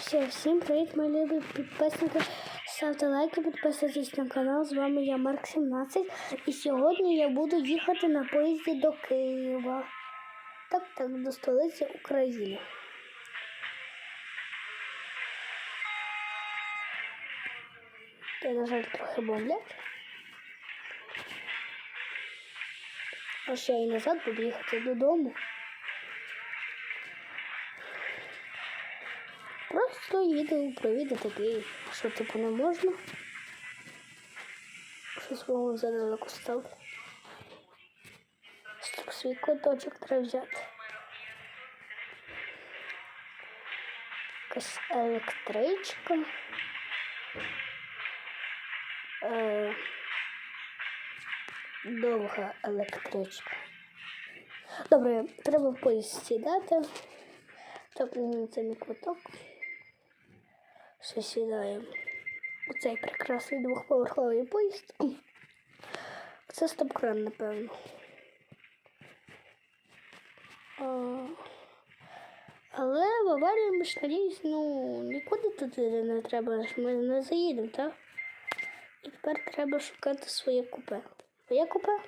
Все, всім привіт, мої любі підписники. Ставте лайки, підписуйтесь на канал. З вами я Марк 17. І сьогодні я буду їхати на поїзді до Києва. Так, так, до столиці України. Я, на жаль, трохи бомблять. А ще і назад буду їхати додому. Просто їду провідати Київ. Що типу не можна? Що свого задалеко став. Щоб свій куточок треба взяти. Якась електричка. Е, довга електричка. Добре, треба в поїзд сідати. Так, ну, це мій квиток. Все сідаємо. у цей прекрасний двохповерховий поїзд. Це стоп-кран, напевно. А, але в аварію ми ж надіюсь, ну, нікуди туди не треба, ми не заїдемо, так? І тепер треба шукати своє купе. Моє купе?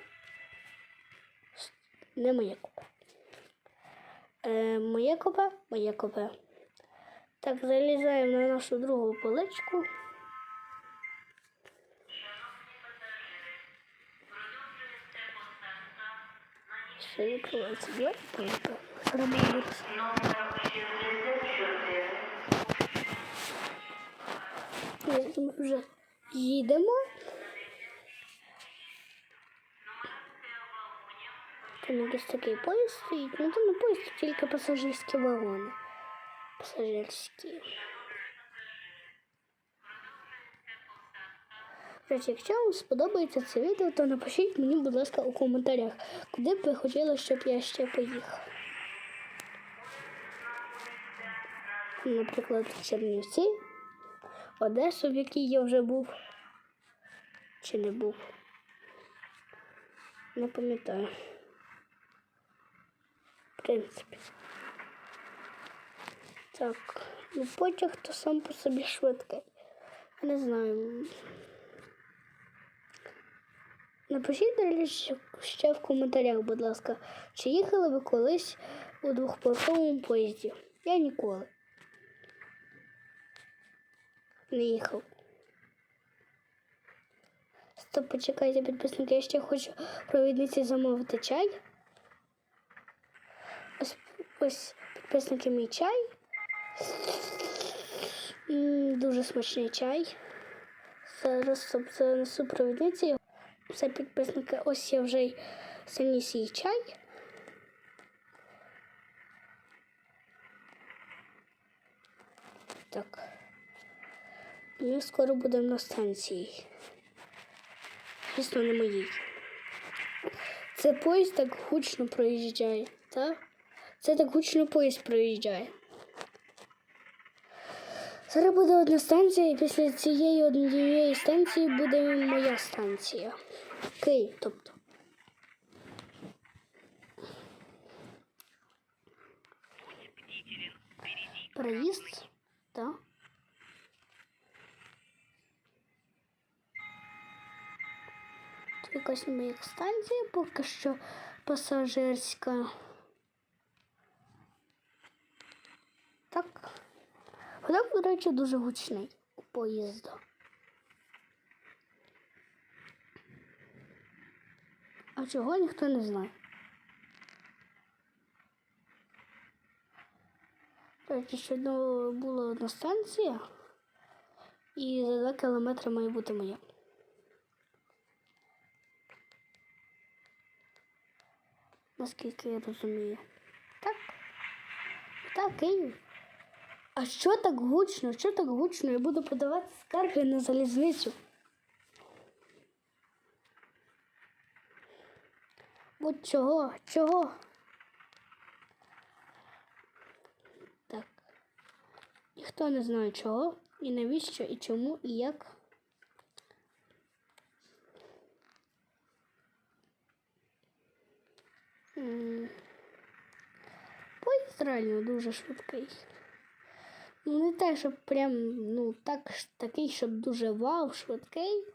Не моє купе. Е, моє купе? Моє купе. Так, залізаємо на нашу другу поличку. Ще відкривається напевно. Треба вирішити. Ми вже їдемо. Там якийсь такий поїзд стоїть. Ну там не поїзд, тільки пасажирські вагони. Пасажирські. Речі, якщо вам сподобається це відео, то напишіть мені, будь ласка, у коментарях, куди б ви хотіли, щоб я ще поїхав. Наприклад, Чернівці, Одесу, в якій я вже був. Чи не був? Не пам'ятаю. В принципі. Так, ну потяг то сам по собі швидкий. Не знаю. Напишіть речі, ще в коментарях, будь ласка, чи їхали ви колись у двохповерховому поїзді? Я ніколи. Не їхав. Стоп, почекайте, підписники, я ще хочу провідниці замовити чай. Ось, ось підписники мій чай. Дуже смачний чай. Зараз занесу провідниці. Все підписники, ось я вже заніс свій чай. Так. Ми скоро будемо на станції. Звісно, не моїй. Це поїзд так гучно проїжджає, так? Це так гучно поїзд проїжджає. Зараз буде одна станція, і після цієї однієї станції буде моя станція. Київ, тобто. Проїзд, так. Якась моя станція, поки що пасажирська. Так. Гудок, до речі, дуже гучний у поїзду. А чого ніхто не знає. До речі, ще була одна станція, і за 2 кілометри має бути моя. Наскільки я розумію. Так. Так, Київ. А що так гучно? Що так гучно? Я буду подавати скарги на залізницю. От чого? Чого? Так. Ніхто не знає чого, і навіщо, і чому, і як. Поїзд реально дуже швидкий. Ну, не те, щоб прям, ну, так, такий, щоб дуже вау, швидкий,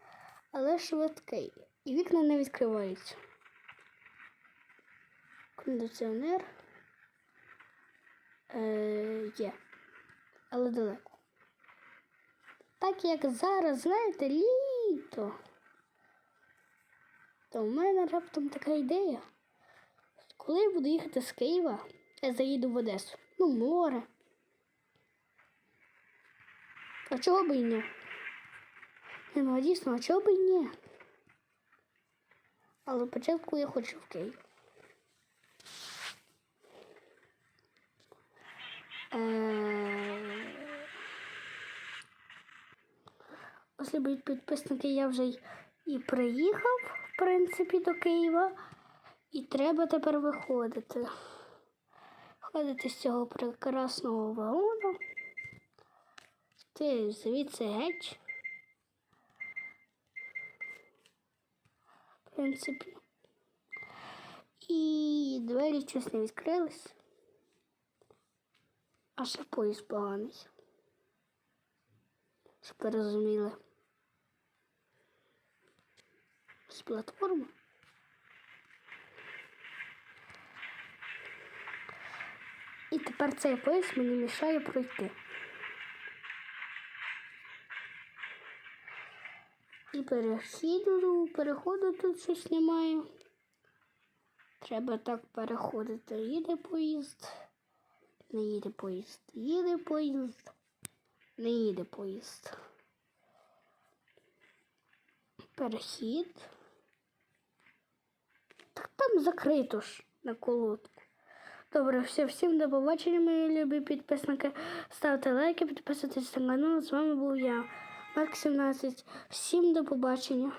але швидкий. І вікна не відкриваються. Кондиціонер е, є, але далеко. Так як зараз, знаєте, літо, то в мене раптом така ідея. Коли я буду їхати з Києва, я заїду в Одесу. Ну, море. А чого б і ні? Ні, ну дійсно, а чого б і ні? Але спочатку я хочу в Київ. Е, Ось любить підписники, я вже і приїхав, в принципі, до Києва. І треба тепер виходити. Виходити з цього прекрасного вагону. Ти звідси геть. В принципі. І двері щось не відкрились. А ще поїзд поганий. Щоб ви розуміли. З платформи. І тепер цей поїзд мені мішає пройти. І перехіду, переходу тут щось немає. Треба так переходити. Їде поїзд. Не їде поїзд. Їде поїзд. Не їде поїзд. Перехід. Так там закрито ж на колодку. Добре, все, всім до побачення, мої любі підписники. Ставте лайки, підписуйтесь на канал. З вами був я, Марк 17. Всім до побачення.